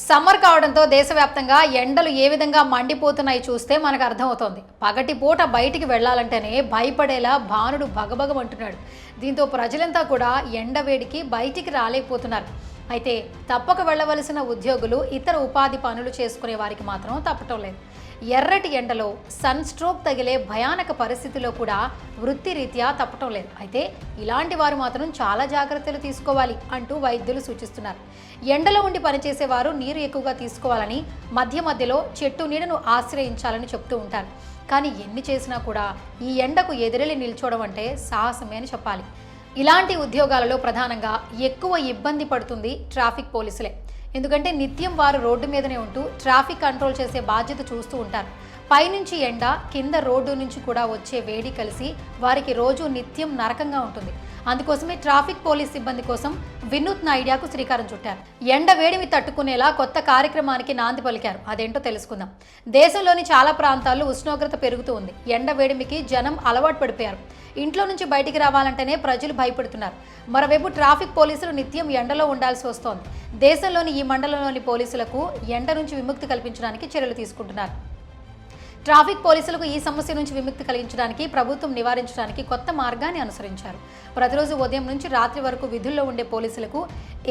Summer కావడంతో దేశవ్యాప్తంగా ఎండలు ఏ విధంగా మండిపోతున్నాయి చూస్తే మనకు అర్థమవుతోంది. పగటి పూట బయటికి వెళ్ళాలంటేనే భయపడేలా భానుడు భగభగమంటున్నాడు. దీంతో ప్రజలంతా కూడా ఎండ వేడికి బయటికి రాలేకపోతున్నారు. అయితే తప్పక వెళ్ళవలసిన ఉద్యోగులు ఇతర ఉపాధి పనులు చేసుకునే వారికి మాత్రం తప్పటం లేదు. ఎర్రటి ఎండలో సన్ స్ట్రోక్ తగిలే భయానక పరిస్థితిలో కూడా వృత్తిరీత్యా తప్పటం లేదు. అయితే ఇలాంటి వారు మాత్రం చాలా జాగ్రత్తలు తీసుకోవాలి అంటూ వైద్యులు సూచిస్తున్నారు. ఎండలో ఉండి పనిచేసేవారు నీరు ఎక్కువగా తీసుకోవాలని మధ్య మధ్యలో చెట్టు నీడను ఆశ్రయించాలని చెప్తూ ఉంటారు. కానీ ఎన్ని చేసినా కూడా ఈ ఎండకు ఎదురెళ్ళి నిల్చోవడం అంటే సాహసమే అని చెప్పాలి. ఇలాంటి ఉద్యోగాలలో ప్రధానంగా ఎక్కువ ఇబ్బంది పడుతుంది ట్రాఫిక్ పోలీసులే. ఎందుకంటే నిత్యం వారు రోడ్డు మీదనే ఉంటూ ట్రాఫిక్ కంట్రోల్ చేసే బాధ్యత చూస్తూ ఉంటారు. పైనుంచి ఎండ కింద రోడ్డు నుంచి కూడా వచ్చే వేడి కలిసి వారికి రోజు నిత్యం నరకంగా ఉంటుంది. అందుకోసమే ట్రాఫిక్ పోలీస్ సిబ్బంది కోసం వినూత్న ఐడియాకు శ్రీకారం చుట్టారు. ఎండ వేడిమి తట్టుకునేలా కొత్త కార్యక్రమానికి నాంది పలికారు. అదేంటో తెలుసుకుందాం. దేశంలోని చాలా ప్రాంతాల్లో ఉష్ణోగ్రత పెరుగుతూ ఉంది. ఎండ వేడిమికి జనం అలవాటు పడిపోయారు. ఇంట్లో నుంచి బయటికి రావాలంటేనే ప్రజలు భయపడుతున్నారు. మరోవైపు ట్రాఫిక్ పోలీసులు నిత్యం ఎండలో ఉండాల్సి వస్తోంది. దేశంలోని ఈ మండలంలోని పోలీసులకు ఎండ నుంచి విముక్తి కల్పించడానికి చర్యలు తీసుకుంటున్నారు. ట్రాఫిక్ పోలీసులకు ఈ సమస్య నుంచి విముక్తి కలిగించడానికి ప్రభుత్వం నివారించడానికి కొత్త మార్గాన్ని అనుసరించారు. ప్రతిరోజు ఉదయం నుంచి రాత్రి వరకు విధుల్లో ఉండే పోలీసులకు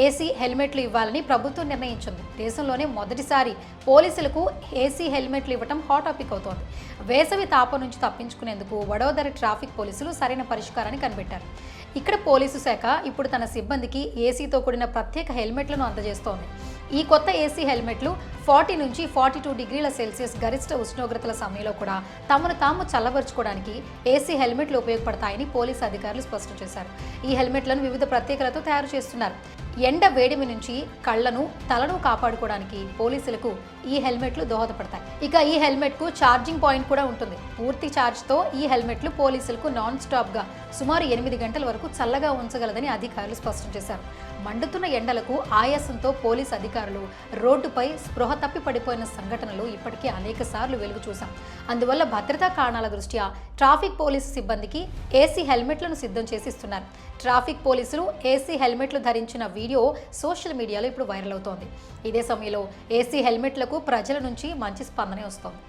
ఏసీ హెల్మెట్లు ఇవ్వాలని ప్రభుత్వం నిర్ణయించింది. దేశంలోనే మొదటిసారి పోలీసులకు ఏసీ హెల్మెట్లు ఇవ్వడం హాట్ టాపిక్ అవుతోంది. వేసవి తాపం నుంచి తప్పించుకునేందుకు వడోదర ట్రాఫిక్ పోలీసులు సరైన పరిష్కారాన్ని కనిపెట్టారు. ఇక్కడ పోలీసు శాఖ ఇప్పుడు తన సిబ్బందికి ఏసీతో కూడిన ప్రత్యేక హెల్మెట్లను అందజేస్తోంది. ఈ కొత్త ఏసీ హెల్మెట్లు ఫార్టీ నుంచి ఫార్టీ టూ డిగ్రీల సెల్సియస్ గరిష్ట ఉష్ణోగ్రతల సమయంలో కూడా తమను తాము చల్లబరుచుకోవడానికి ఏసీ హెల్మెట్లు ఉపయోగపడతాయని పోలీసు అధికారులు స్పష్టం చేశారు. ఈ హెల్మెట్లను వివిధ ప్రత్యేకలతో తయారు చేస్తున్నారు. ఎండ వేడిమి నుంచి కళ్ళను తలను కాపాడుకోవడానికి పోలీసులకు ఈ హెల్మెట్లు దోహదపడతాయి. ఇక ఈ హెల్మెట్కు ఛార్జింగ్ పాయింట్ కూడా ఉంటుంది. పూర్తి ఛార్జ్తో ఈ హెల్మెట్లు పోలీసులకు నాన్ స్టాప్గా సుమారు ఎనిమిది గంటల వరకు చల్లగా ఉంచగలదని అధికారులు స్పష్టం చేశారు. మండుతున్న ఎండలకు ఆయాసంతో పోలీస్ అధికారులు రోడ్డుపై స్పృహ తప్పి పడిపోయిన సంఘటనలు ఇప్పటికే అనేక సార్లు వెలుగు చూశాం. అందువల్ల భద్రతా కారణాల దృష్ట్యా ట్రాఫిక్ పోలీసు సిబ్బందికి ఏసీ హెల్మెట్లను సిద్ధం చేసిస్తున్నారు. ట్రాఫిక్ పోలీసులు ఏసీ హెల్మెట్లు ధరించిన వీడియో సోషల్ మీడియాలో ఇప్పుడు వైరల్ అవుతోంది. ఇదే సమయంలో ఏసీ హెల్మెట్లకు ప్రజల నుంచి మంచి స్పందనే వస్తోంది.